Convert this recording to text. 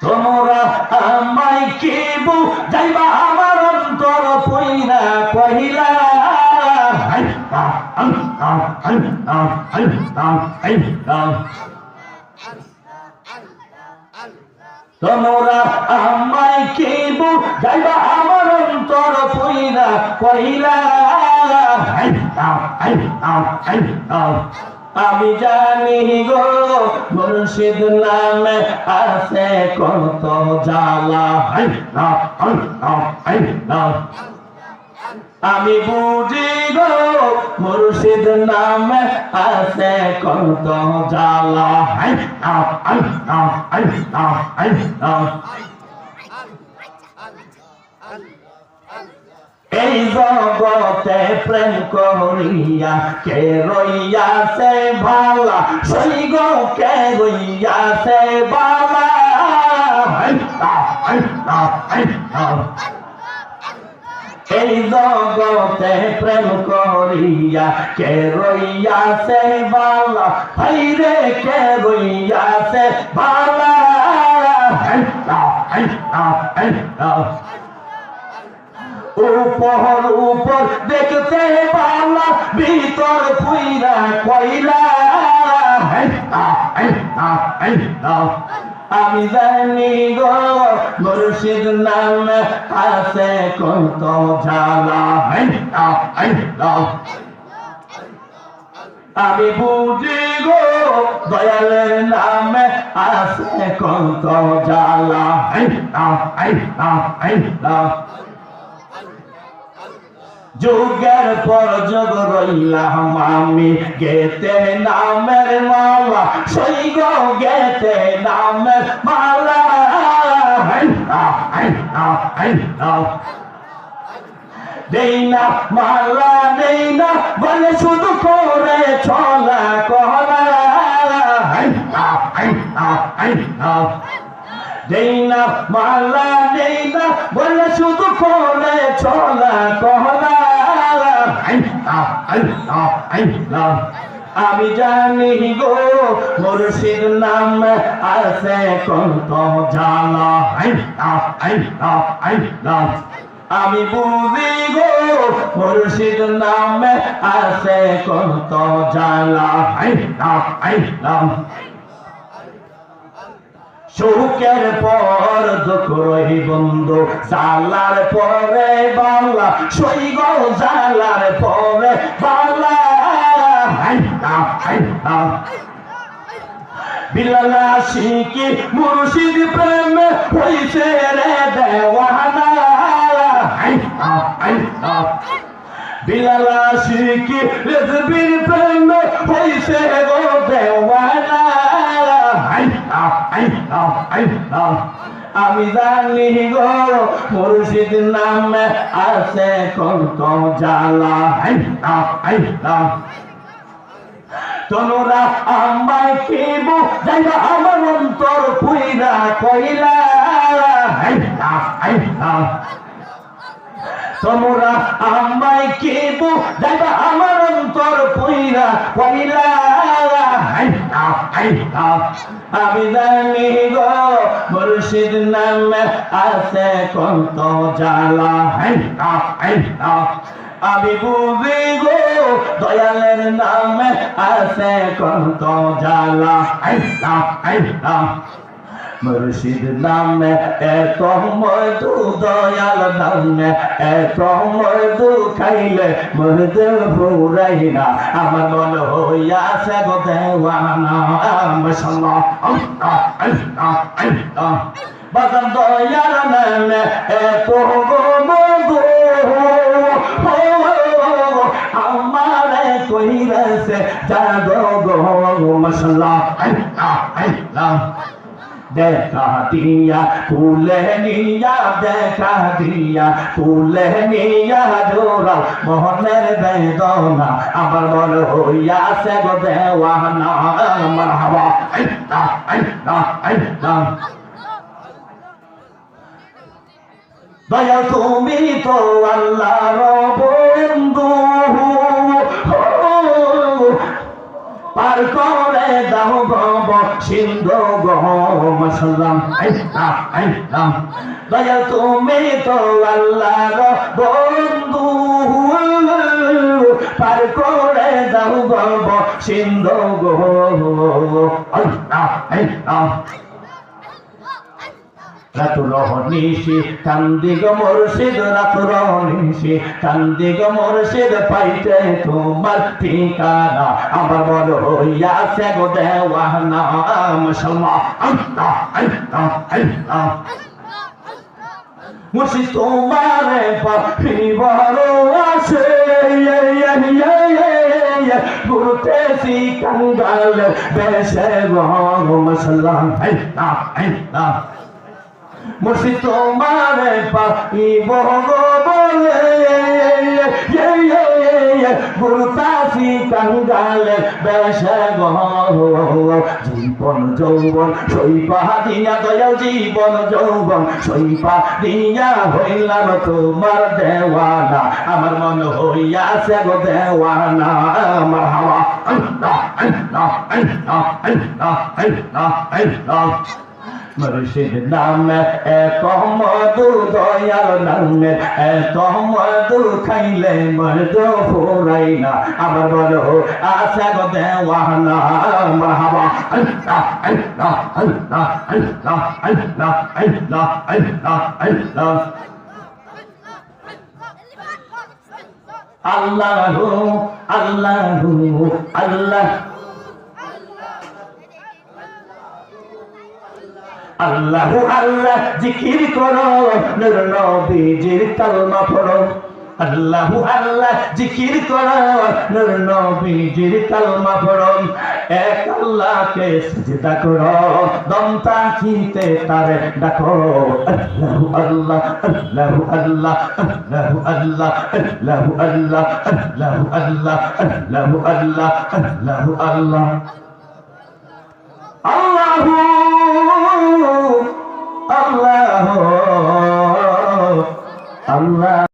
তোমরা আমায় কি যাইবা আমার অন্তর পইলা পহিলা তোমরা আমায় কি যাইবা আমার অন্তর পইলা পহিলা আমি জানি গো, মুর্শিদ নামে আছে কত জ্বালা। আমি বুঝি গো, মুর্শিদ নামে আছে কত জ্বালা। হাই, না হাই না হাই না হাই, না। এই জগতে প্রেম করিয়া কে রইয়াছে ভালা সেই গো কে বালা? না হাই না এই জগতে প্রেম করিয়া কে রইয়াছে বালা? হাই রে, কে রইয়াছে বালা? হাই না হাই না হাই না উপর উপর দেখতে পালা ভিতর পুইরা কইলা আমি জানি গো, মুর্শিদ নাম আছে কত ঝালা আমি বুঝি গো দয়াল নামে আছে কত জ্বালা আই আই আই আই যুগের পর যুগ রইলাম আমি। গেতে নামের মালা, সই গো গেতে নামের মালা। হাই না মালা, নেই না বলে শুধু করে চলা কলা। হাই না মালা, নেই না বলে শুধু করে চলা কহলা আমি জানি গো, মুর্শিদ নাম আছে না আই না আই না আমি বুঝি গো, মুর্শিদ নাম আছে আই না আই না শোকের পর দোকরই বন্ধু জালার পরে বালা সৈগ জালার পরে বালা। বিলালা শিখি মুর্শিদ প্রেমে হইছে রে দেওয়ানা। বিলালা শিখি রেজবির প্রেমে হইছে গো দেওয়ানা। I love, I love, আমি জানি গো, মুর্শিদ নামে আছে কত জ্বালা। হাইতা হাইতা তনুরা আমায় আমার অন্তর পুইরা কইলা? তোমরা আমায় কি যাইবা আমার অন্তর পুইরা কইলা? আমি জানি গো, মুর্শিদ নামে আছে কত জ্বালা। আমি বুঝি গো, দয়ালের নামে আছে কত জ্বালা। মুর্শিদ নামে, এত মধু দয়াল নামে, এত মধু খাইলে মধু ফুরাই না। আমার মন হইয়াছে গো দেওয়ানা আল্লাহ দয়াল নামে, এত গো মধু কইরাছে জাদো গো মশাল্লাহ আল্লাহ আল্লাহ দেখা দিয়া তুলে নিয়া দেখা দিয়া তুলে নিয়া জোরাও মোহনের বেদনা আমার মন হইয়াছে গো দেওয়ানা আমার হাওয়া আইতা আইতা আইতা দয়া তুমি তো আল্লাহর বন্ধু পার করে দাও সিন্ধু গহম সালাম আল্লাহ আল্লাহ দয়াল তুমি তো আল্লাহর বন্ধু। পার করে দাও গব সিন্ধু গো আল্লাহ আল্লাহ রাতুর নিশি কান্দিগ মুর্শিদ রাতুর নিশি কান্দিগ মুর্শিদ, পাইতে তোমার ঠিকানা। আমার বড় হইয়াছে গো দেওয়ানা, মুসলমান। আল্লাহ তোমার পাখিবার আছে। গুরুতে সি কঙ্গাল বেশে গো, মুসলমান। আল্লাহ আল্লাহ। মুর্শিদ তোমার পাইব গো বলে। গুরু তাসি কাঙ্গালে বেশে জীবন, যৌবন, সৈপা দিয়া দয়াল জীবন, যৌবন, সৈপা দিয়া হইলাম তোমার দেওয়ানা। আমার মন হইয়াছে গো দেওয়ানা। আমার হাওয়া মুর্শিদ নামে এত মধু দয়াল নামে এত মধু খাইলে মধু ফুরাই না আমার বলো আশা গো দেওয়ানা মারহাবা আল্লাহ আল্লাহ আল্লাহ আল্লাহ আল্লাহ আল্লাহ। আল্লাহু আল্লাহু, আল্লাহ। আল্লাহ আল্লাহ জিকির করো নবীজির কালমা পড়ো। আল্লাহ আল্লাহ জিকির করো, নূর নবীজির কালমা পড়ো। এক আল্লাহকে সিজদা করো, দম তাকিতে তারে ডাকো। আল্লাহু আল্লাহ আল্লাহু আল্লাহ আল্লাহু আল্লাহ আল্লাহু আল্লাহ আল্লাহু আল্লাহ আল্লাহু আল্লাহ আল্লাহু আল্লাহ। আল্লাহু আল্লাহ